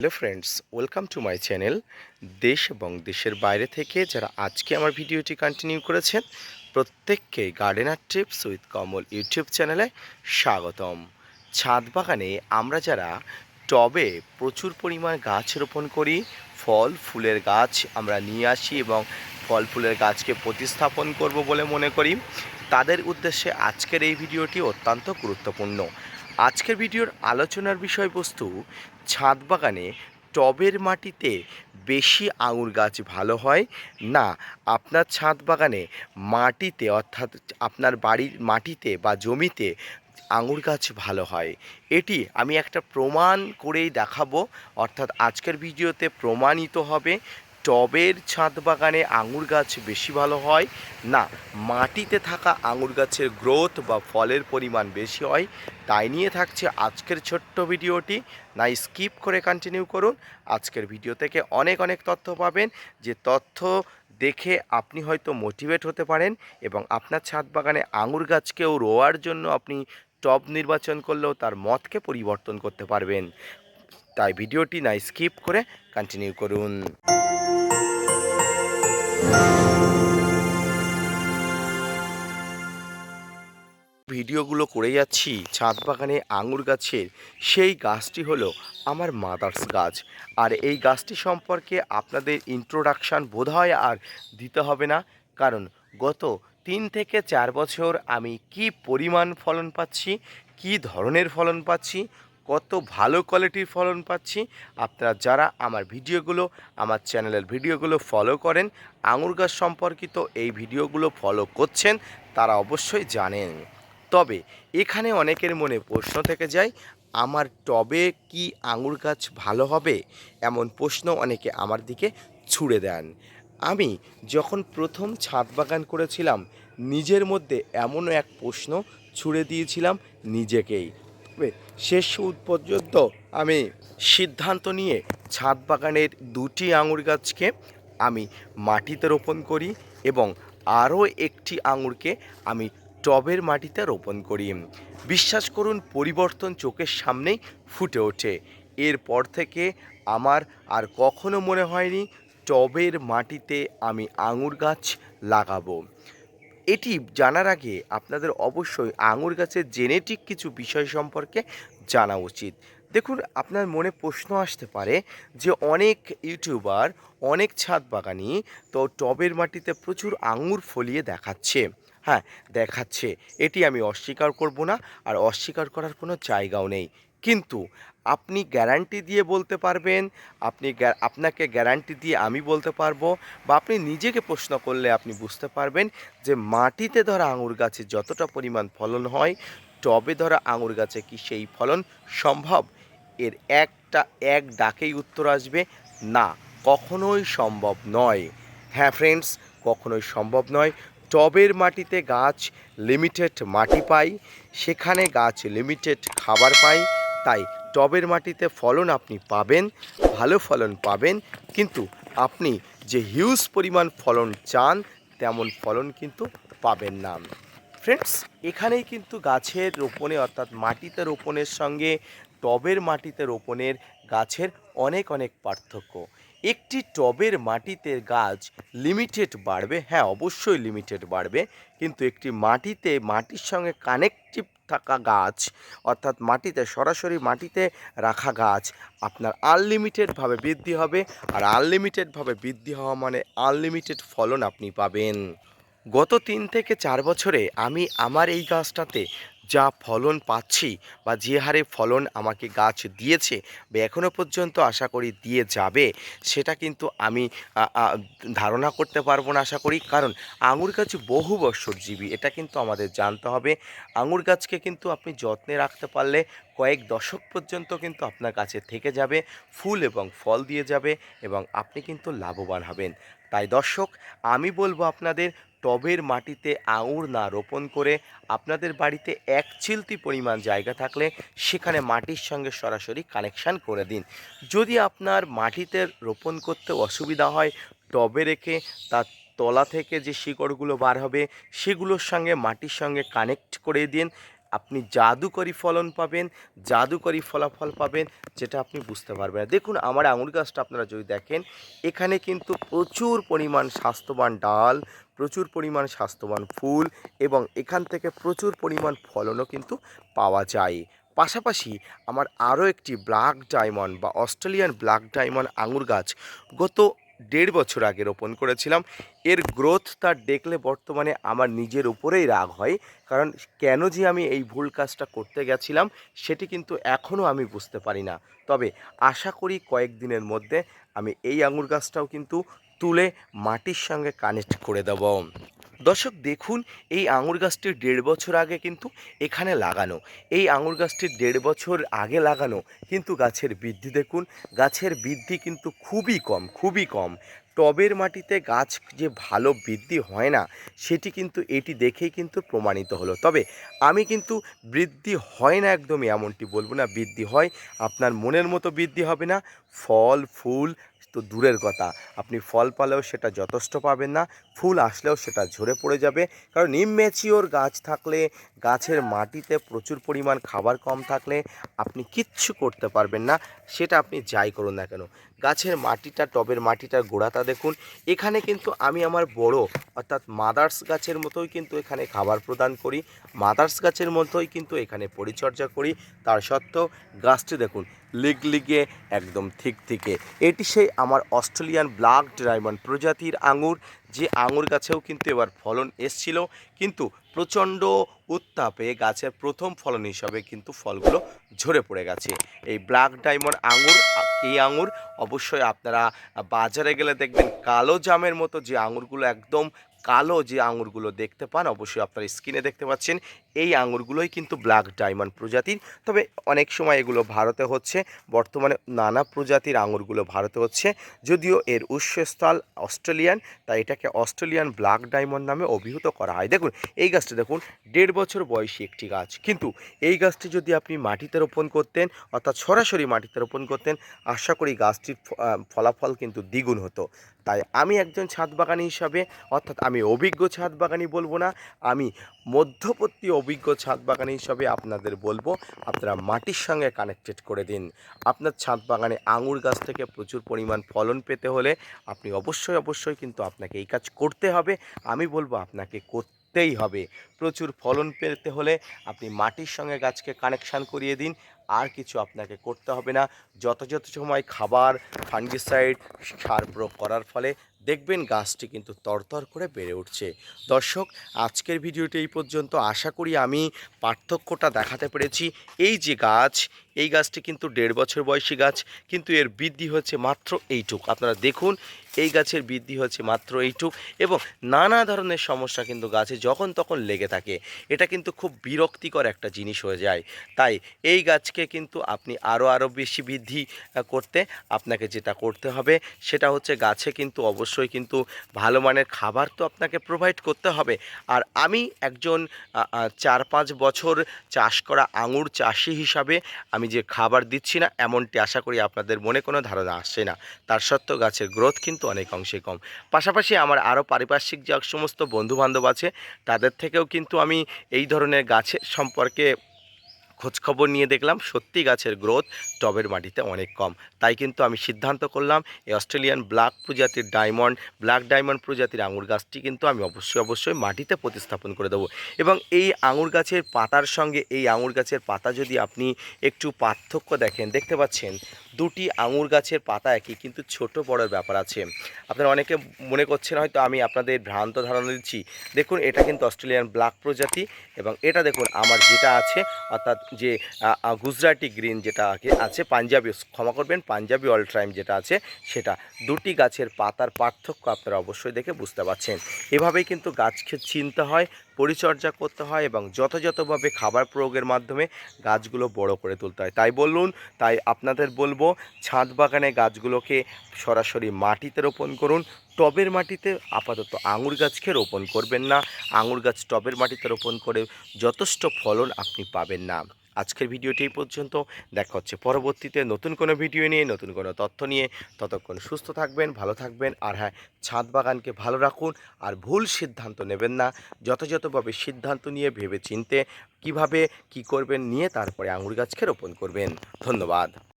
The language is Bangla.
Hello friends, welcome to my channel. দেশ এবং দেশের বাইরে থেকে যারা আজকে আমার ভিডিওটি কন্টিনিউ করেছেন, প্রত্যেককে gardener tips with Kamal YouTube চ্যানেলে স্বাগতম। ছাদ বাগানে আমরা যারা টবে প্রচুর পরিমাণ গাছ রোপণ করি, ফল, ফুলের গাছ আমরা নিয়ে আসি এবং ফল, ফুলের গাছকে প্রতিস্থাপন করব বলে মনে করি, তাদের উদ্দেশ্যে আজকের এই ভিডিওটি অত্যন্ত গুরুত্বপূর্ণ। আজকের ভিডিওর আলোচনার বিষয়বস্তু, ছাদ বাগানে টবের মাটিতে বেশি আঙুর গাছ ভালো হয় না আপনার ছাদ বাগানে মাটিতে অর্থাৎ আপনার বাড়ির মাটিতে বা জমিতে আঙুর গাছ ভালো হয়? এটি আমি একটা প্রমাণ করেই দেখাবো। অর্থাৎ আজকের ভিডিওতে প্রমাণিত হবে টবের ছাদ বাগানে আঙুর গাছ বেশি ভালো হয়? না, মাটিতে থাকা আঙুর গাছের গ্রোথ বা ফলের পরিমাণ বেশি হয়। তাই নিয়ে থাকছে আজকের ছোট্ট ভিডিওটি। না, স্কিপ করে কন্টিনিউ করুন। আজকের ভিডিও থেকে অনেক অনেক তথ্য পাবেন। যে তথ্য দেখে আপনি হয়তো মোটিভেট হতে পারেন এবং আপনার ছাদ বাগানে আঙুর গাছকেও রোয়ার জন্য আপনি টব নির্বাচন করলেও তার মতকে পরিবর্তন করতে পারবেন। তাই ভিডিওটি না, স্কিপ করে কন্টিনিউ করুন। ভিডিওগুলো করে যাচ্ছি ছাদ বাগানে আঙুর গাছের। সেই গাছটি হলো আমার মাদার্স গাছ। আর এই গাছটি সম্পর্কে আপনাদের ইন্ট্রোডাকশান বোধ হয় আর দিতে হবে না। কারণ গত তিন থেকে চার বছর আমি কি পরিমাণ ফলন পাচ্ছি, কি ধরনের ফলন পাচ্ছি কত ভালো কোয়ালিটির ফলন পাচ্ছি। আপনারা যারা আমার ভিডিওগুলো, আমার চ্যানেলের ভিডিওগুলো ফলো করেন, আঙুর গাছ সম্পর্কিত এই ভিডিওগুলো ফলো করছেন, তারা অবশ্যই জানেন। তবে এখানে অনেকের মনে প্রশ্ন থেকে যায়, আমার টবে কি আঙুর গাছ ভালো হবে? এমন প্রশ্ন অনেকে আমার দিকে ছুড়ে দেন। আমি যখন প্রথম ছাদ বাগান করেছিলাম, নিজের মধ্যে এমনও এক প্রশ্ন ছুড়ে দিয়েছিলাম নিজেকেই। তবে শেষ সুদ পর্যন্ত আমি সিদ্ধান্ত নিয়ে ছাদ বাগানের দুটি আঙুর গাছকে আমি মাটিতে রোপণ করি এবং আরও একটি আঙুরকে আমি টবের মাটিতে রোপণ করি। বিশ্বাস করুন, পরিবর্তন চোখের সামনেই ফুটে ওঠে। এরপর থেকে আমার আর কখনো মনে হয়নি টবের মাটিতে আমি আঙুর গাছ লাগাবো। এটি জানার আগে আপনাদের অবশ্যই আঙুর গাছের জেনেটিক কিছু বিষয় সম্পর্কে জানা উচিত। দেখুন, আপনার মনে প্রশ্ন আসতে পারে যে অনেক ইউটিউবার, অনেক ছাদ বাগানি তো টবের মাটিতে প্রচুর আঙুর ফলিয়ে দেখাচ্ছে। হ্যাঁ দেখাচ্ছে। এটি আমি অস্বীকার করব না আর অস্বীকার করার কোনো জায়গাও নেই। কিন্তু আপনি গ্যারান্টি দিয়ে বলতে পারবেন, আপনি আপনাকে গ্যারান্টি দিয়ে আমি বলতে পারব বা আপনি নিজেকে প্রশ্ন করলে আপনি বুঝতে পারবেন যে মাটিতে ধরা আঙুর গাছে যতটা পরিমাণ ফলন হয়, টবে ধরা আঙুর গাছে কি সেই ফলন সম্ভব? এর একটা এক ডাকেই উত্তর আসবে, না, কখনোই সম্ভব নয়। হ্যাঁ ফ্রেন্ডস কখনোই সম্ভব নয়। টবের মাটিতে গাছ লিমিটেড মাটি পাই, সেখানে গাছ লিমিটেড খাবার পাই। তাই টবের মাটিতে ফলন আপনি পাবেন, ভালো ফলন পাবেন। কিন্তু আপনি যে হিউজ পরিমাণ ফলন চান, তেমন ফলন কিন্তু পাবেন না। ফ্রেন্ডস এখানেই কিন্তু গাছের রোপণে অর্থাৎ মাটিতে রোপণের সঙ্গে টবের মাটিতে রোপণের গাছের অনেক অনেক পার্থক্য। একটি টবের মাটিতে গাছ লিমিটেড বাড়বে হ্যাঁ অবশ্যই লিমিটেড বাড়বে, কিন্তু একটি মাটিতে, মাটির সঙ্গে কানেকটিভ থাকা গাছ, অর্থাৎ মাটিতে, সরাসরি মাটিতে রাখা গাছ, আপনার আনলিমিটেডভাবে বৃদ্ধি হবে, আর আনলিমিটেডভাবে বৃদ্ধি হওয়া মানে আনলিমিটেড ফলন আপনি পাবেন। গত তিন থেকে চার বছরে আমি আমার এই গাছটাতে যা ফলন পাচ্ছি বা যে হারে ফলন আমাকে গাছ দিয়েছে বা এখনও পর্যন্ত আশা করি দিয়ে যাবে, সেটা কিন্তু আমি ধারণা করতে পারব না আশা করি। কারণ আঙুর গাছ বহু বৎসরজীবী এটা কিন্তু আমাদের জানতে হবে। আঙুর গাছকে কিন্তু আপনি যত্নে রাখতে পারলে কয়েক দশক পর্যন্ত কিন্তু আপনার কাছে থেকে যাবে, ফুল এবং ফল দিয়ে যাবে এবং আপনি কিন্তু লাভবান হবেন। তাই দর্শক, আমি বলব আপনাদের টবের মাটিতে আঙুর না রোপণ করে আপনাদের বাড়িতে এক চিলতি পরিমাণ জায়গা থাকলে সেখানে মাটির সঙ্গে সরাসরি কানেকশান করে দিন। যদি আপনার মাটিতে রোপণ করতে অসুবিধা হয়, টবে রেখে তার তলা থেকে যে শিকড়গুলো বার হবে, সেগুলোর সঙ্গে মাটির সঙ্গে কানেক্ট করে দিন। আপনি জাদুকরি ফলন পাবেন, জাদুকরি ফলাফল পাবেন, যেটা আপনি বুঝতে পারবেন না। দেখুন, আমার আঙুর গাছটা আপনারা যদি দেখেন, এখানে কিন্তু প্রচুর পরিমাণ স্বাস্থ্যবান ডাল, প্রচুর পরিমাণ স্বাস্থ্যবান ফুল এবং এখান থেকে প্রচুর পরিমাণ ফলনও কিন্তু পাওয়া যায়। পাশাপাশি আমার আরও একটি ব্ল্যাক ডায়মন্ড বা অস্ট্রেলিয়ান ব্ল্যাক ডায়মন্ড আঙুর গাছ গত দেড় বছর আগে রোপণ করেছিলাম। এর গ্রোথ তার দেখলে বর্তমানে আমার নিজের উপরেই রাগ হয়। কারণ কেন যে আমি এই ভুল কাজটা করতে গেছিলাম, সেটি কিন্তু এখনও আমি বুঝতে পারি না। তবে আশা করি কয়েকদিনের মধ্যে আমি এই আঙুর গাছটাও কিন্তু তুলে মাটির সঙ্গে কানেক্ট করে দেব। দর্শক, দেখুন, এই আঙুর গাছটি দেড় বছর আগে কিন্তু এখানে লাগানো। এই আঙুর গাছটি দেড় বছর আগে লাগানো, কিন্তু গাছের বৃদ্ধি দেখুন, গাছের বৃদ্ধি কিন্তু খুবই কম খুবই কম। টবের মাটিতে গাছ যে ভালো বৃদ্ধি হয় না, সেটি কিন্তু এটি দেখেই কিন্তু প্রমাণিত হলো। তবে আমি কিন্তু বৃদ্ধি হয় না একদমই এমনটি বলব না, বৃদ্ধি হয়, আপনার মনের মতো বৃদ্ধি হবে না। ফল, ফুল তো দূরের কথা। আপনি ফল পালেও সেটা যথেষ্ট পাবেন না ফুল আসলেও সেটা ঝরে পড়ে যাবে। কারণ ইমম্যাচিওর গাছ থাকলে, গাছের মাটিতে প্রচুর পরিমাণ খাবার কম থাকলে আপনি কিচ্ছু করতে পারবেন না। সেটা আপনি যাই করুন না কেন। গাছের মাটিটা, টবের মাটিটার গোড়াটা দেখুন। এখানে কিন্তু আমি আমার বড়, অর্থাৎ মাদার্স গাছের মতোই কিন্তু এখানে খাবার প্রদান করি। মাদার্স গাছের মতোই কিন্তু এখানে পরিচর্যা করি। তার সত্ত্বেও গাছটি দেখুন লিগ লিগে একদম ঠিক থেকে এটি সেই আমার অস্ট্রেলিয়ান ব্ল্যাক ডায়মন্ড প্রজাতির আঙুর। যে আঙুর গাছেও কিন্তু এবার ফলন এসছিল, কিন্তু প্রচণ্ড উত্তাপে গাছের প্রথম ফলন হিসাবে কিন্তু ফলগুলো ঝরে পড়ে গেছে। এই ব্ল্যাক ডায়মন্ড আঙুর, এই আঙুর অবশ্যই আপনারা বাজারে গেলে দেখবেন কালো জামের মতো যে আঙুরগুলো একদম কালো যে আঙুরগুলো দেখতে পান, অবশ্যই আপনারা স্ক্রিনে দেখতে পাচ্ছেন। এই আঙুরগুলোই কিন্তু ব্ল্যাক ডায়মন্ড প্রজাতির। তবে অনেক সময় এগুলো ভারতে হচ্ছে, বর্তমানে নানা প্রজাতির আঙুরগুলো ভারতে হচ্ছে। যদিও এর উৎসস্থল অস্ট্রেলিয়ান, তাই এটাকে অস্ট্রেলিয়ান ব্ল্যাক ডায়মন্ড নামে অভিহিত করা হয়। দেখুন, এই গাছটা দেখুন, দেড় বছর বয়সী একটি গাছ। কিন্তু এই গাছটি যদি আপনি মাটিতে রোপণ করতেন, অর্থাৎ সরাসরি মাটিতে রোপণ করতেন, আশা করি গাছটির ফলাফল কিন্তু দ্বিগুণ হতো। তাই আমি একজন ছাদ বাগানি হিসাবে, অর্থাৎ আমি অভিজ্ঞ ছাদ বাগানি বলব না, আমি মধ্যবর্তী অভিজ্ঞ ছাদ বাগানি হিসাবে আপনাদের বলব, আপনারা মাটির সঙ্গে কানেক্টেড করে দিন। আপনার ছাদ বাগানে আঙুর গাছ থেকে প্রচুর পরিমাণ ফলন পেতে হলে আপনি অবশ্যই অবশ্যই কিন্তু আপনাকে এই কাজ করতে হবে। আমি বলব আপনাকে করতেই হবে। প্রচুর ফলন পেতে হলে আপনি মাটির সঙ্গে গাছকে কানেকশান করিয়ে দিন। আর কিছু আপনাকে করতে হবে না। যথাযথ সময় খাবার ফাঙ্গিসাইড সার প্রয়োগ করার ফলে দেখবেন গাছটি কিন্তু তরতর করে বেড়ে উঠছে। দর্শক, আজকের ভিডিওটি এই পর্যন্ত। আশা করি আমি পার্থক্যটা দেখাতে পেরেছি। এই যে গাছ এই গাছটি কিন্তু দেড় বছর বয়সী গাছ, কিন্তু এর বৃদ্ধি হচ্ছে মাত্র এইটুক। আপনারা দেখুন, এই গাছের বৃদ্ধি হচ্ছে মাত্র এইটুক এবং নানা ধরনের সমস্যা কিন্তু গাছে যখন তখন লেগে থাকে। এটা কিন্তু খুব বিরক্তিকর একটা জিনিস হয়ে যায়। তাই এই গাছকে কিন্তু আপনি আরও আরও বেশি বৃদ্ধি করতে আপনাকে যেটা করতে হবে, সেটা হচ্ছে গাছে কিন্তু অবশ্যই কিন্তু ভালো মানের খাবার তো আপনাকে প্রোভাইড করতে হবে। আর আমি একজন চার পাঁচ বছর চাষ করা আঙুর চাষি হিসাবে আমি যে খাবার দিচ্ছি না, এমনটি আশা করি আপনাদের মনে কোনো ধারণা আসে না। তার সত্ত্বেও গাছের গ্রোথ কিন্তু অনেক অংশে কম। পাশাপাশি আমার আরও পারিপার্শ্বিক যে সমস্ত বন্ধুবান্ধব আছে, তাদের থেকেও কিন্তু আমি এই ধরনের গাছের সম্পর্কে খোঁজখবর নিয়ে দেখলাম সত্যি গাছের গ্রোথ টবের মাটিতে অনেক কম। তাই কিন্তু আমি সিদ্ধান্ত করলাম, এই অস্ট্রেলিয়ান ব্ল্যাক প্রজাতির ডায়মন্ড, ব্ল্যাক ডায়মন্ড প্রজাতির আঙুর গাছটি কিন্তু আমি অবশ্যই অবশ্যই মাটিতে প্রতিস্থাপন করে দেবো। এবং এই আঙুর গাছের পাতার সঙ্গে, এই আঙুর গাছের পাতা যদি আপনি একটু পার্থক্য দেখেন, দেখতে পাচ্ছেন দুটি আঙুর গাছের পাতা একই, কিন্তু ছোট বড়ের ব্যাপার আছে। আপনারা অনেকে মনে করছেন হয়তো আমি আপনাদের ভ্রান্ত ধারণা দিচ্ছি। দেখুন, এটা কিন্তু অস্ট্রেলিয়ান ব্ল্যাক প্রজাতি এবং এটা দেখুন, আমার যেটা আছে, অর্থাৎ যে গুজরাটি গ্রিন যেটা আছে, পাঞ্জাবি, ক্ষমা করবেন, পাঞ্জাবি অল টাইম যেটা আছে, সেটা। দুটি গাছের পাতার পার্থক্য আপনারা অবশ্যই দেখে বুঝতে পারছেন। এভাবেই কিন্তু গাছকে চিনতে হয়, পরিচর্যা করতে হয় এবং যথাযথভাবে খাবার প্রয়োগের মাধ্যমে গাছগুলো বড় করে তুলতে হয়। তাই বলুন, তাই আপনাদের বলব ছাদ বাগানে গাছগুলোকে সরাসরি মাটিতে রোপণ করুন। টবের মাটিতে আপাতত আঙুর গাছকে রোপণ করবেন না। আঙুর গাছ টবের মাটিতে রোপণ করে যথেষ্ট ফলন আপনি পাবেন না। আজকের ভিডিওটি পর্যন্ত। দেখা হচ্ছে পরবর্তীতে নতুন কোনো ভিডিও নিয়ে, নতুন কোনো তথ্য নিয়ে। ততক্ষণ সুস্থ থাকবেন, ভালো থাকবেন আর হ্যাঁ ছাদ বাগানকে ভালো রাখুন আর ভুল সিদ্ধান্ত নেবেন না। যথাযথভাবে সিদ্ধান্ত নিয়ে ভেবে চিনতে কীভাবে কি করবেন নিয়ে তারপরে আঙুর গাছকে রোপণ করবেন। ধন্যবাদ।